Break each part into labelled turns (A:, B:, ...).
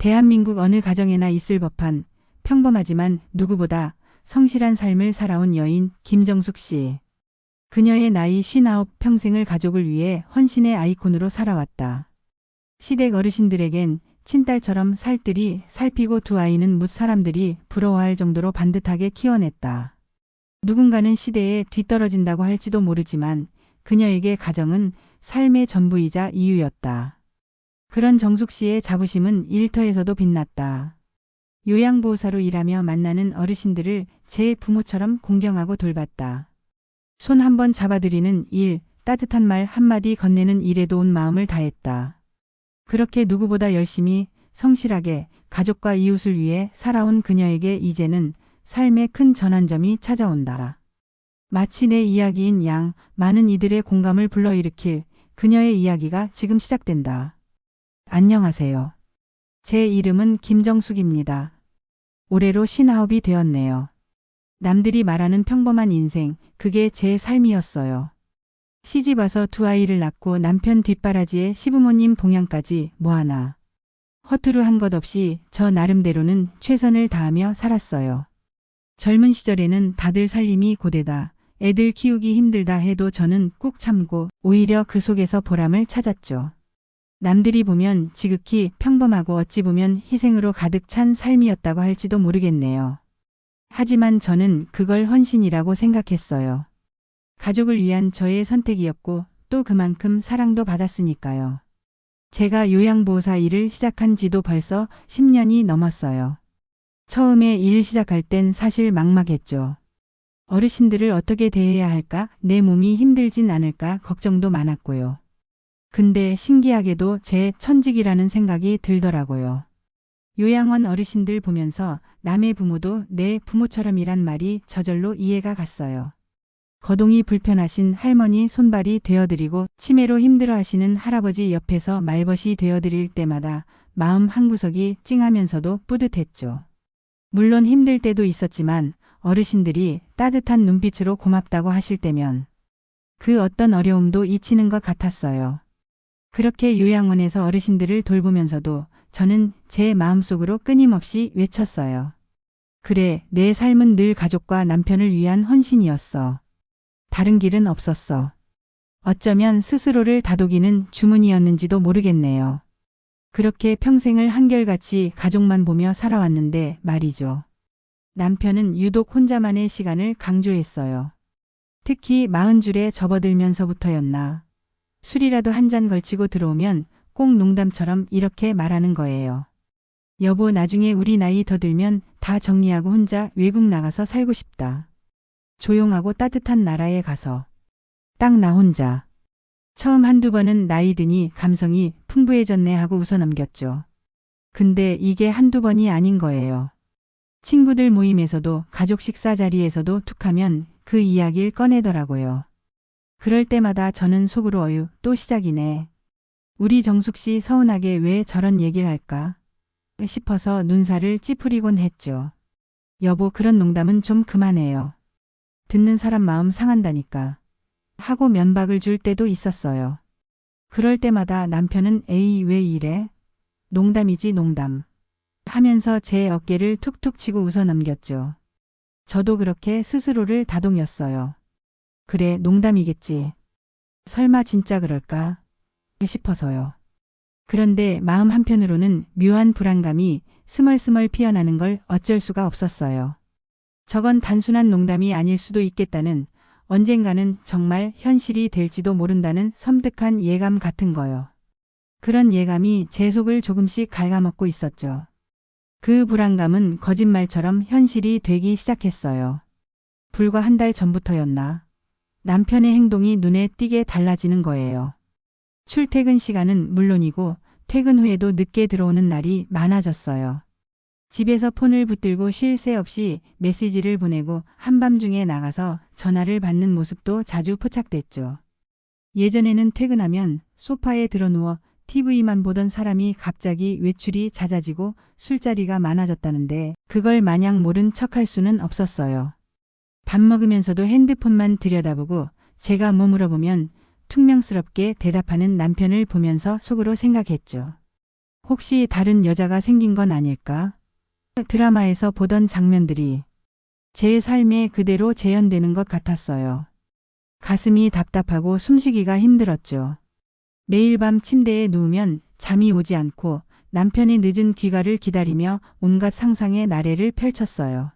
A: 대한민국 어느 가정에나 있을 법한 평범하지만 누구보다 성실한 삶을 살아온 여인 김정숙 씨. 그녀의 나이 59 평생을 가족을 위해 헌신의 아이콘으로 살아왔다. 시댁 어르신들에겐 친딸처럼 살뜰히 살피고 두 아이는 묻 사람들이 부러워할 정도로 반듯하게 키워냈다. 누군가는 시대에 뒤떨어진다고 할지도 모르지만 그녀에게 가정은 삶의 전부이자 이유였다. 그런 정숙 씨의 자부심은 일터에서도 빛났다. 요양보호사로 일하며 만나는 어르신들을 제 부모처럼 공경하고 돌봤다. 손 한 번 잡아드리는 일, 따뜻한 말 한마디 건네는 일에도 온 마음을 다했다. 그렇게 누구보다 열심히 성실하게 가족과 이웃을 위해 살아온 그녀에게 이제는 삶의 큰 전환점이 찾아온다. 마치 내 이야기인 양 많은 이들의 공감을 불러일으킬 그녀의 이야기가 지금 시작된다. 안녕하세요. 제 이름은 김정숙입니다. 올해로 신아홉이 되었네요. 남들이 말하는 평범한 인생, 그게 제 삶이었어요. 시집 와서 두 아이를 낳고 남편 뒷바라지에 시부모님 봉양까지 뭐하나. 허투루 한 것 없이 저 나름대로는 최선을 다하며 살았어요. 젊은 시절에는 다들 살림이 고되다, 애들 키우기 힘들다 해도 저는 꾹 참고 오히려 그 속에서 보람을 찾았죠. 남들이 보면 지극히 평범하고 어찌 보면 희생으로 가득 찬 삶이었다고 할지도 모르겠네요. 하지만 저는 그걸 헌신이라고 생각했어요. 가족을 위한 저의 선택이었고 또 그만큼 사랑도 받았으니까요. 제가 요양보호사 일을 시작한 지도 벌써 10년이 넘었어요. 처음에 일 시작할 땐 사실 막막했죠. 어르신들을 어떻게 대해야 할까, 내 몸이 힘들진 않을까 걱정도 많았고요. 근데 신기하게도 제 천직이라는 생각이 들더라고요. 요양원 어르신들 보면서 남의 부모도 내 부모처럼이란 말이 저절로 이해가 갔어요. 거동이 불편하신 할머니 손발이 되어드리고 치매로 힘들어하시는 할아버지 옆에서 말벗이 되어드릴 때마다 마음 한구석이 찡하면서도 뿌듯했죠. 물론 힘들 때도 있었지만 어르신들이 따뜻한 눈빛으로 고맙다고 하실 때면 그 어떤 어려움도 잊히는 것 같았어요. 그렇게 요양원에서 어르신들을 돌보면서도 저는 제 마음속으로 끊임없이 외쳤어요. 그래, 내 삶은 늘 가족과 남편을 위한 헌신이었어. 다른 길은 없었어. 어쩌면 스스로를 다독이는 주문이었는지도 모르겠네요. 그렇게 평생을 한결같이 가족만 보며 살아왔는데 말이죠. 남편은 유독 혼자만의 시간을 강조했어요. 특히 마흔 줄에 접어들면서부터였나. 술이라도 한 잔 걸치고 들어오면 꼭 농담처럼 이렇게 말하는 거예요. 여보 나중에 우리 나이 더 들면 다 정리하고 혼자 외국 나가서 살고 싶다. 조용하고 따뜻한 나라에 가서. 딱 나 혼자. 처음 한두 번은 나이 드니 감성이 풍부해졌네 하고 웃어 넘겼죠. 근데 이게 한두 번이 아닌 거예요. 친구들 모임에서도 가족 식사 자리에서도 툭하면 그 이야기를 꺼내더라고요. 그럴 때마다 저는 속으로 어유, 또 시작이네. 우리 정숙 씨 서운하게 왜 저런 얘기를 할까? 싶어서 눈살을 찌푸리곤 했죠. 여보, 그런 농담은 좀 그만해요. 듣는 사람 마음 상한다니까. 하고 면박을 줄 때도 있었어요. 그럴 때마다 남편은 에이, 왜 이래? 농담이지, 농담. 하면서 제 어깨를 툭툭 치고 웃어 넘겼죠. 저도 그렇게 스스로를 다독였어요. 그래, 농담이겠지. 설마 진짜 그럴까? 싶어서요. 그런데 마음 한편으로는 묘한 불안감이 스멀스멀 피어나는 걸 어쩔 수가 없었어요. 저건 단순한 농담이 아닐 수도 있겠다는 언젠가는 정말 현실이 될지도 모른다는 섬뜩한 예감 같은 거요. 그런 예감이 제 속을 조금씩 갉아먹고 있었죠. 그 불안감은 거짓말처럼 현실이 되기 시작했어요. 불과 한 달 전부터였나. 남편의 행동이 눈에 띄게 달라지는 거예요. 출퇴근 시간은 물론이고 퇴근 후에도 늦게 들어오는 날이 많아졌어요. 집에서 폰을 붙들고 쉴 새 없이 메시지를 보내고 한밤중에 나가서 전화를 받는 모습도 자주 포착됐죠. 예전에는 퇴근하면 소파에 들어누워 TV만 보던 사람이 갑자기 외출이 잦아지고 술자리가 많아졌다는데 그걸 마냥 모른 척할 수는 없었어요. 밥 먹으면서도 핸드폰만 들여다보고 제가 뭐 물어보면 퉁명스럽게 대답하는 남편을 보면서 속으로 생각했죠. 혹시 다른 여자가 생긴 건 아닐까? 드라마에서 보던 장면들이 제 삶에 그대로 재현되는 것 같았어요. 가슴이 답답하고 숨쉬기가 힘들었죠. 매일 밤 침대에 누우면 잠이 오지 않고 남편의 늦은 귀가를 기다리며 온갖 상상의 나래를 펼쳤어요.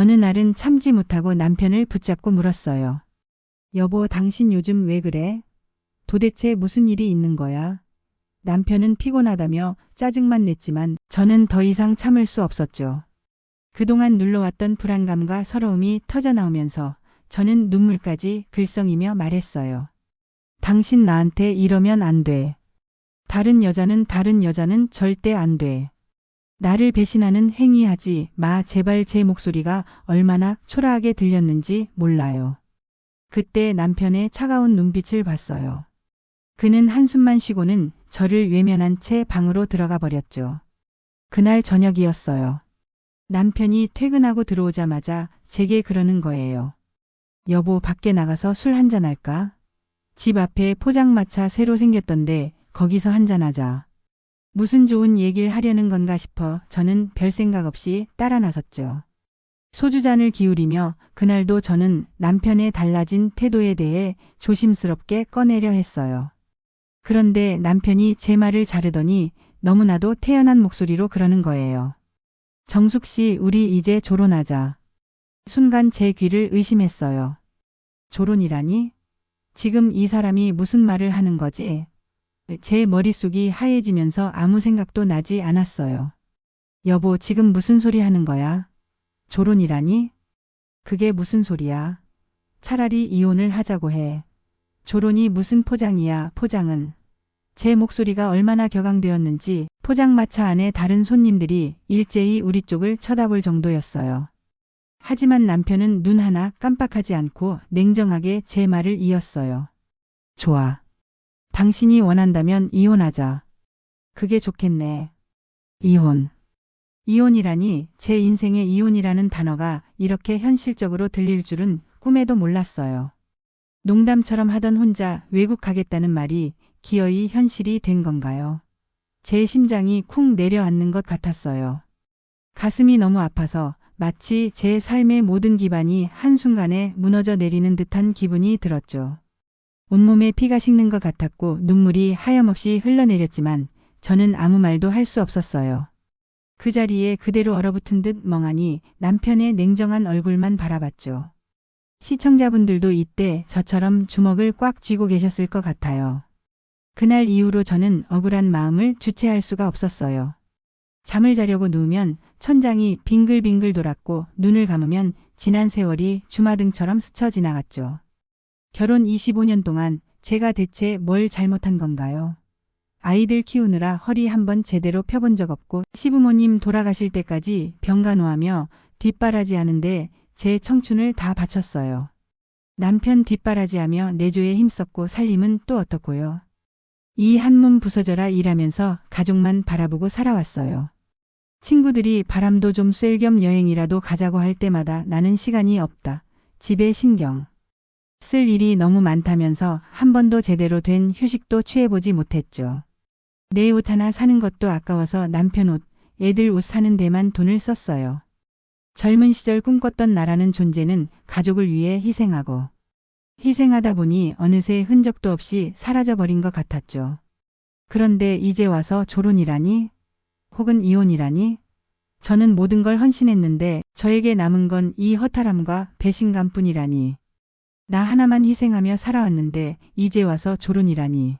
A: 어느 날은 참지 못하고 남편을 붙잡고 물었어요. 여보, 당신 요즘 왜 그래? 도대체 무슨 일이 있는 거야? 남편은 피곤하다며 짜증만 냈지만 저는 더 이상 참을 수 없었죠. 그동안 눌러왔던 불안감과 서러움이 터져나오면서 저는 눈물까지 글썽이며 말했어요. 당신 나한테 이러면 안 돼. 다른 여자는 다른 여자는 절대 안 돼. 나를 배신하는 행위하지 마 제발 제 목소리가 얼마나 초라하게 들렸는지 몰라요. 그때 남편의 차가운 눈빛을 봤어요. 그는 한숨만 쉬고는 저를 외면한 채 방으로 들어가 버렸죠. 그날 저녁이었어요. 남편이 퇴근하고 들어오자마자 제게 그러는 거예요. 여보, 밖에 나가서 술 한잔 할까? 집 앞에 포장마차 새로 생겼던데 거기서 한잔하자. 무슨 좋은 얘기를 하려는 건가 싶어 저는 별 생각 없이 따라 나섰죠. 소주잔을 기울이며 그날도 저는 남편의 달라진 태도에 대해 조심스럽게 꺼내려 했어요. 그런데 남편이 제 말을 자르더니 너무나도 태연한 목소리로 그러는 거예요. 정숙 씨, 우리 이제 조론하자. 순간 제 귀를 의심했어요. 조론이라니? 지금 이 사람이 무슨 말을 하는 거지? 제 머릿속이 하얘지면서 아무 생각도 나지 않았어요. 여보, 지금 무슨 소리 하는 거야? 조론이라니? 그게 무슨 소리야? 차라리 이혼을 하자고 해. 조론이 무슨 포장이야, 포장은. 제 목소리가 얼마나 격앙되었는지 포장마차 안에 다른 손님들이 일제히 우리 쪽을 쳐다볼 정도였어요. 하지만 남편은 눈 하나 깜빡하지 않고 냉정하게 제 말을 이었어요. 좋아. 당신이 원한다면 이혼하자. 그게 좋겠네. 이혼. 이혼이라니 제 인생에 이혼이라는 단어가 이렇게 현실적으로 들릴 줄은 꿈에도 몰랐어요. 농담처럼 하던 혼자 외국 가겠다는 말이 기어이 현실이 된 건가요? 제 심장이 쿵 내려앉는 것 같았어요. 가슴이 너무 아파서 마치 제 삶의 모든 기반이 한순간에 무너져 내리는 듯한 기분이 들었죠. 온몸에 피가 식는 것 같았고 눈물이 하염없이 흘러내렸지만 저는 아무 말도 할 수 없었어요. 그 자리에 그대로 얼어붙은 듯 멍하니 남편의 냉정한 얼굴만 바라봤죠. 시청자분들도 이때 저처럼 주먹을 꽉 쥐고 계셨을 것 같아요. 그날 이후로 저는 억울한 마음을 주체할 수가 없었어요. 잠을 자려고 누우면 천장이 빙글빙글 돌았고 눈을 감으면 지난 세월이 주마등처럼 스쳐 지나갔죠. 결혼 25년 동안 제가 대체 뭘 잘못한 건가요? 아이들 키우느라 허리 한번 제대로 펴본 적 없고 시부모님 돌아가실 때까지 병간호하며 뒷바라지 하는데 제 청춘을 다 바쳤어요. 남편 뒷바라지하며 내조에 힘썼고 살림은 또 어떻고요. 이 한몸 부서져라 일하면서 가족만 바라보고 살아왔어요. 친구들이 바람도 좀 쐴 겸 여행이라도 가자고 할 때마다 나는 시간이 없다. 집에 신경. 쓸 일이 너무 많다면서 한 번도 제대로 된 휴식도 취해보지 못했죠. 내 옷 하나 사는 것도 아까워서 남편 옷, 애들 옷 사는 데만 돈을 썼어요. 젊은 시절 꿈꿨던 나라는 존재는 가족을 위해 희생하고 희생하다 보니 어느새 흔적도 없이 사라져버린 것 같았죠. 그런데 이제 와서 조론이라니? 혹은 이혼이라니? 저는 모든 걸 헌신했는데 저에게 남은 건 이 허탈함과 배신감 뿐이라니. 나 하나만 희생하며 살아왔는데 이제 와서 조론이라니.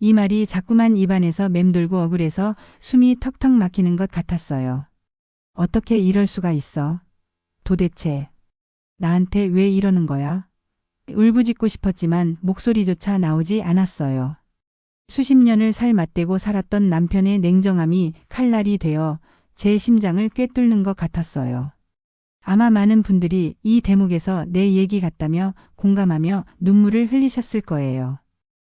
A: 이 말이 자꾸만 입안에서 맴돌고 억울해서 숨이 턱턱 막히는 것 같았어요. 어떻게 이럴 수가 있어? 도대체 나한테 왜 이러는 거야? 울부짖고 싶었지만 목소리조차 나오지 않았어요. 수십 년을 살 맞대고 살았던 남편의 냉정함이 칼날이 되어 제 심장을 꿰뚫는 것 같았어요. 아마 많은 분들이 이 대목에서 내 얘기 같다며 공감하며 눈물을 흘리셨을 거예요.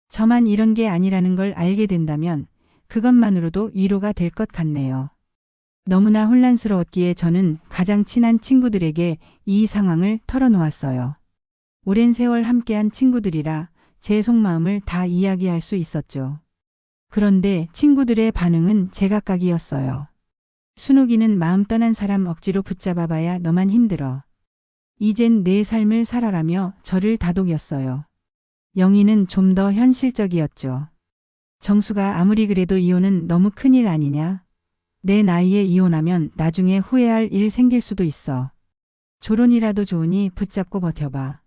A: 저만 이런 게 아니라는 걸 알게 된다면 그것만으로도 위로가 될 것 같네요. 너무나 혼란스러웠기에 저는 가장 친한 친구들에게 이 상황을 털어놓았어요. 오랜 세월 함께한 친구들이라 제 속마음을 다 이야기할 수 있었죠. 그런데 친구들의 반응은 제각각이었어요. 순옥이는 마음 떠난 사람 억지로 붙잡아봐야 너만 힘들어. 이젠 내 삶을 살아라며 저를 다독였어요. 영희는 좀 더 현실적이었죠. 정수가 아무리 그래도 이혼은 너무 큰일 아니냐? 내 나이에 이혼하면 나중에 후회할 일 생길 수도 있어. 조론이라도 좋으니 붙잡고 버텨봐.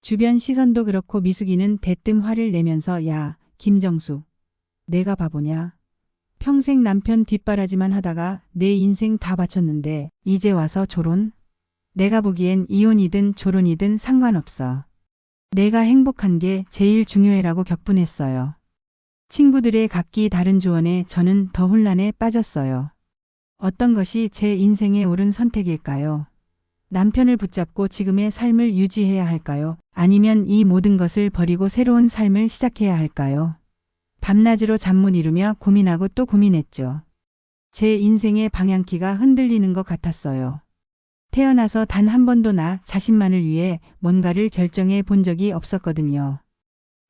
A: 주변 시선도 그렇고 미숙이는 대뜸 화를 내면서 야, 김정수. 내가 바보냐? 평생 남편 뒷바라지만 하다가 내 인생 다 바쳤는데 이제 와서 조론? 내가 보기엔 이혼이든 조론이든 상관없어. 내가 행복한 게 제일 중요해라고 격분했어요. 친구들의 각기 다른 조언에 저는 더 혼란에 빠졌어요. 어떤 것이 제 인생의 옳은 선택일까요? 남편을 붙잡고 지금의 삶을 유지해야 할까요? 아니면 이 모든 것을 버리고 새로운 삶을 시작해야 할까요? 밤낮으로 잠 못 이루며 고민하고 또 고민했죠. 제 인생의 방향키가 흔들리는 것 같았어요. 태어나서 단 한 번도 나 자신만을 위해 뭔가를 결정해 본 적이 없었거든요.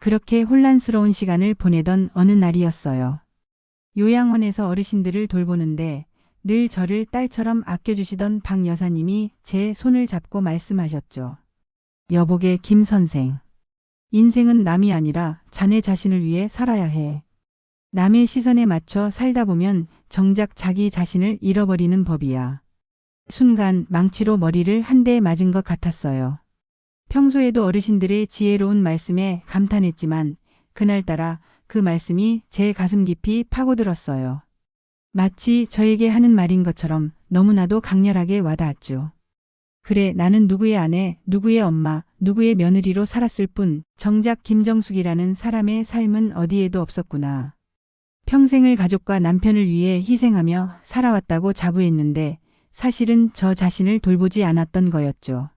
A: 그렇게 혼란스러운 시간을 보내던 어느 날이었어요. 요양원에서 어르신들을 돌보는데 늘 저를 딸처럼 아껴주시던 박 여사님이 제 손을 잡고 말씀하셨죠. 여보게 김 선생. 인생은 남이 아니라 자네 자신을 위해 살아야 해. 남의 시선에 맞춰 살다 보면 정작 자기 자신을 잃어버리는 법이야. 순간 망치로 머리를 한 대 맞은 것 같았어요. 평소에도 어르신들의 지혜로운 말씀에 감탄했지만 그날따라 그 말씀이 제 가슴 깊이 파고들었어요. 마치 저에게 하는 말인 것처럼 너무나도 강렬하게 와닿았죠. 그래, 나는 누구의 아내, 누구의 엄마, 누구의 며느리로 살았을 뿐 정작 김정숙이라는 사람의 삶은 어디에도 없었구나. 평생을 가족과 남편을 위해 희생하며 살아왔다고 자부했는데 사실은 저 자신을 돌보지 않았던 거였죠.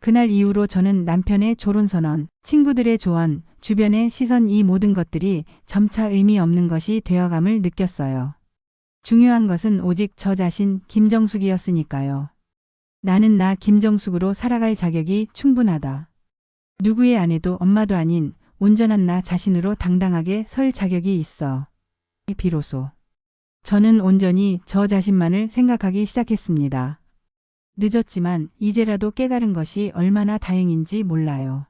A: 그날 이후로 저는 남편의 조론선언, 친구들의 조언, 주변의 시선 이 모든 것들이 점차 의미 없는 것이 되어감을 느꼈어요. 중요한 것은 오직 저 자신 김정숙이었으니까요. 나는 나 김정숙으로 살아갈 자격이 충분하다. 누구의 아내도 엄마도 아닌 온전한 나 자신으로 당당하게 설 자격이 있어. 비로소. 저는 온전히 저 자신만을 생각하기 시작했습니다. 늦었지만 이제라도 깨달은 것이 얼마나 다행인지 몰라요.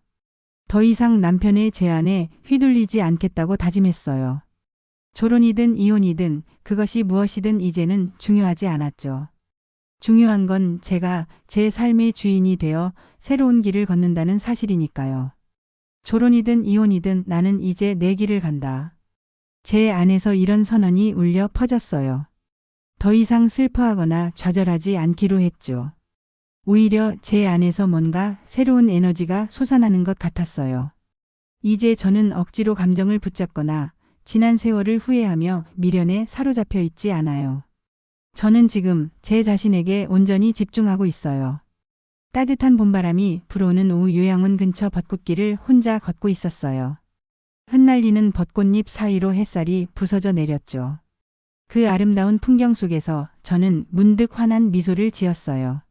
A: 더 이상 남편의 제안에 휘둘리지 않겠다고 다짐했어요. 조론이든 이혼이든 그것이 무엇이든 이제는 중요하지 않았죠. 중요한 건 제가 제 삶의 주인이 되어 새로운 길을 걷는다는 사실이니까요. 조론이든 이혼이든 나는 이제 내 길을 간다. 제 안에서 이런 선언이 울려 퍼졌어요. 더 이상 슬퍼하거나 좌절하지 않기로 했죠. 오히려 제 안에서 뭔가 새로운 에너지가 솟아나는 것 같았어요. 이제 저는 억지로 감정을 붙잡거나 지난 세월을 후회하며 미련에 사로잡혀 있지 않아요. 저는 지금 제 자신에게 온전히 집중하고 있어요. 따뜻한 봄바람이 불어오는 오후 요양원 근처 벚꽃길을 혼자 걷고 있었어요. 흩날리는 벚꽃잎 사이로 햇살이 부서져 내렸죠. 그 아름다운 풍경 속에서 저는 문득 환한 미소를 지었어요.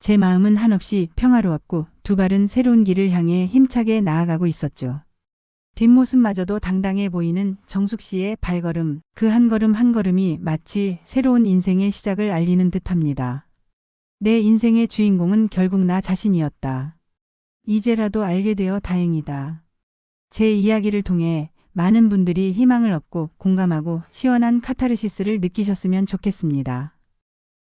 A: 제 마음은 한없이 평화로웠고 두 발은 새로운 길을 향해 힘차게 나아가고 있었죠. 뒷모습마저도 당당해 보이는 정숙 씨의 발걸음, 그 한 걸음 한 걸음이 마치 새로운 인생의 시작을 알리는 듯합니다. 내 인생의 주인공은 결국 나 자신이었다. 이제라도 알게 되어 다행이다. 제 이야기를 통해 많은 분들이 희망을 얻고 공감하고 시원한 카타르시스를 느끼셨으면 좋겠습니다.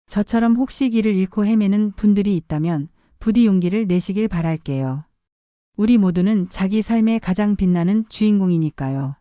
A: 저처럼 혹시 길을 잃고 헤매는 분들이 있다면 부디 용기를 내시길 바랄게요. 우리 모두는 자기 삶의 가장 빛나는 주인공이니까요.